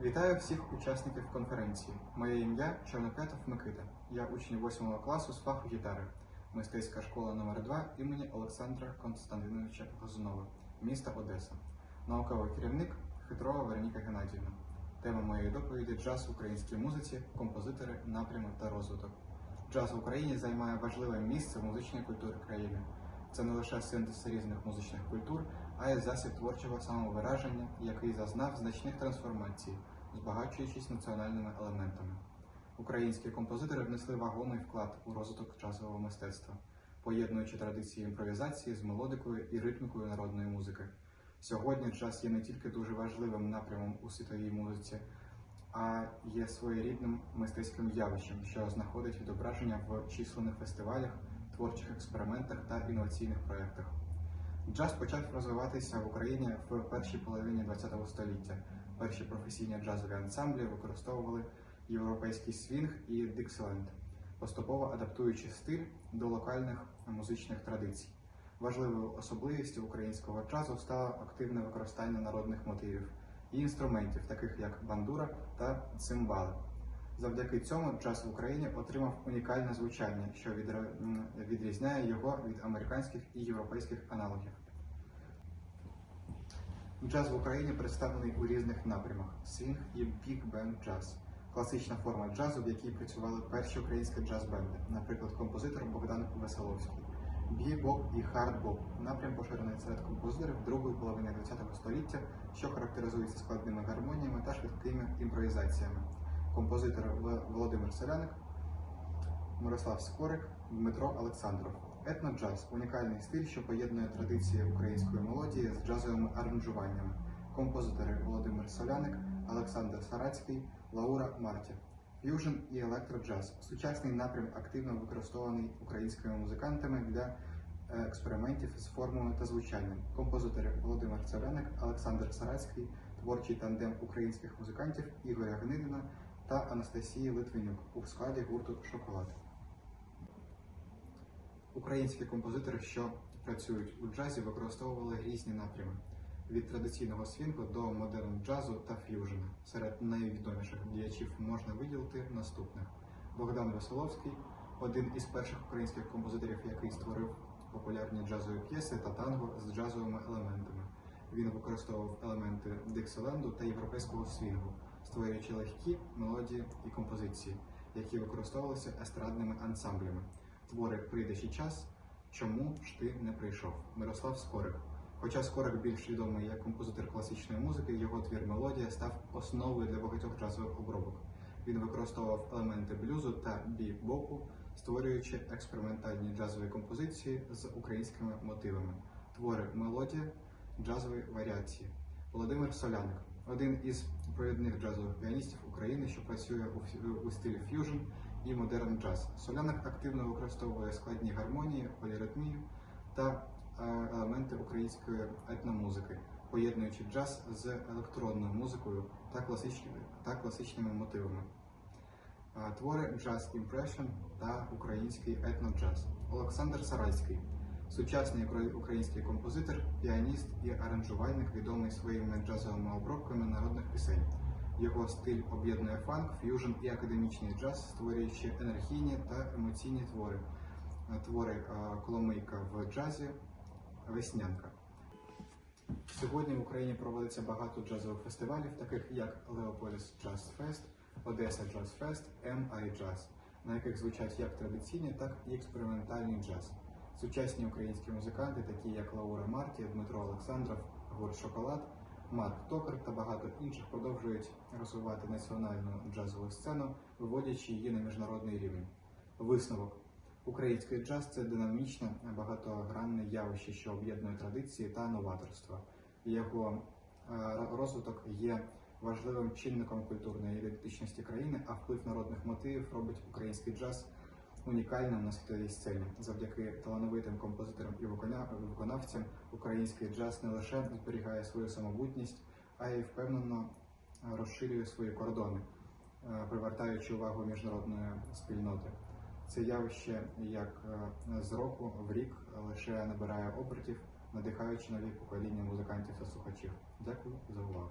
Вітаю всіх учасників конференції. Моє ім'я Чорнопятов Микита. Я учень 8 класу з фаху гітари, мистецька школа номер 2 імені Олександра Константиновича Глазунова, міста Одеса. Науковий керівник Хитрова Вероніка Геннадіївна. Тема моєї доповіді джаз в українській музиці, композитори, напрямок та розвиток. Джаз в Україні займає важливе місце в музичній культурі країни. Це не лише синтез різних музичних культур, а й засіб творчого самовираження, який зазнав значних трансформацій, збагачуючись національними елементами. Українські композитори внесли вагомий вклад у розвиток джазового мистецтва, поєднуючи традиції імпровізації з мелодикою і ритмікою народної музики. Сьогодні джаз є не тільки дуже важливим напрямом у світовій музиці, а є своєрідним мистецьким явищем, що знаходить відображення в численних фестивалях, творчих експериментах та інноваційних проєктах. Джаз почав розвиватися в Україні в першій половині ХХ століття. Перші професійні джазові ансамблі використовували європейський свінг і диксиленд, поступово адаптуючи стиль до локальних музичних традицій. Важливою особливістю українського джазу стало активне використання народних мотивів і інструментів, таких як бандура та цимбали. Завдяки цьому джаз в Україні отримав унікальне звучання, що відрізняє його від американських і європейських аналогів. Джаз в Україні представлений у різних напрямах: свінг і біг-бенд джаз, класична форма джазу, в якій працювали перші українські джаз-бенди, наприклад, композитор Богдан Веселовський. Бі-боп і хард-боп напрям поширений серед композиторів другої половини ХХ століття, що характеризується складними гармоніями та швидкими імпровізаціями. Композитори В- Володимир Соляник, Мирослав Скорик, Дмитро Олександров. Етноджаз унікальний стиль, що поєднує традиції української мелодії з джазовими аранжуваннями. Композитори Володимир Соляник, Олександр Сарацький, Лаура Марті. Ф'южн і електроджаз сучасний напрям активно використований українськими музикантами для е, експериментів з формами та звучанням. Композитори Володимир Соляник, Олександр Сарацький, творчий тандем українських музикантів Ігоря Гнидина та Анастасії Литвинюк у складі гурту Шоколад. Українські композитори, що працюють у джазі, використовували різні напрями від традиційного свінгу до модерн джазу та ф'южена. Серед найвідоміших діячів можна виділити наступних: Богдан Веселовський, один із перших українських композиторів, який створив популярні джазові п'єси та танго з джазовими елементами. Він використовував елементи диксиленду та європейського свінгу, створюючи легкі мелодії і композиції, які використовувалися естрадними ансамблями. Твори Прийде ще час, чому ж ти не прийшов? Мирослав Скорик. Хоча Скорик більш відомий як композитор класичної музики, його твір мелодія став основою для багатьох джазових обробок. Він використовував елементи блюзу та бі-бопу, створюючи експериментальні джазові композиції з українськими мотивами, твори мелодія, джазові варіації. Володимир Соляник один із провідних джазових піаністів України, що працює у, стилі ф'южн і модерн джаз. Соляник активно використовує складні гармонії, поліритмію та е, елементи української етномузики, поєднуючи джаз з електронною музикою та, класичними, та класичними мотивами. Е, Твори Jazz Impression та український етноджаз. Олександр Сарайський сучасний український композитор, піаніст і аранжувальник, відомий своїми джазовими обробками народних пісень. Його стиль об'єднує фанк, ф'южн і академічний джаз, створюючи енергійні та емоційні твори. Е, Твори е, Коломийка в джазі, Веснянка. Сьогодні в Україні проводиться багато джазових фестивалів, таких як Леополіс Джаз Фест, Одеса Джаз Фест, MI Jazz, на яких звучать як традиційний, так і експериментальний джаз. Сучасні українські музиканти, такі як Лаура Марті, Дмитро Олександров, гурт Шоколад, Марк Токар та багато інших продовжують розвивати національну джазову сцену, виводячи її на міжнародний рівень. Висновок. Український джаз це динамічне, багатогранне явище, що об'єднує традиції та новаторство. Його е, розвиток є важливим чинником культурної ідентичності країни, а вплив народних мотивів робить український джаз унікальним на світовій сцені. Завдяки талановитим композиторам і викона- виконавцям український джаз не лише зберігає свою самобутність, а й впевнено розширює свої кордони, е, привертаючи увагу міжнародної спільноти. Це явище як е, з року в рік лише набирає обертів, надихаючи нові покоління музикантів та слухачів. Дякую за увагу.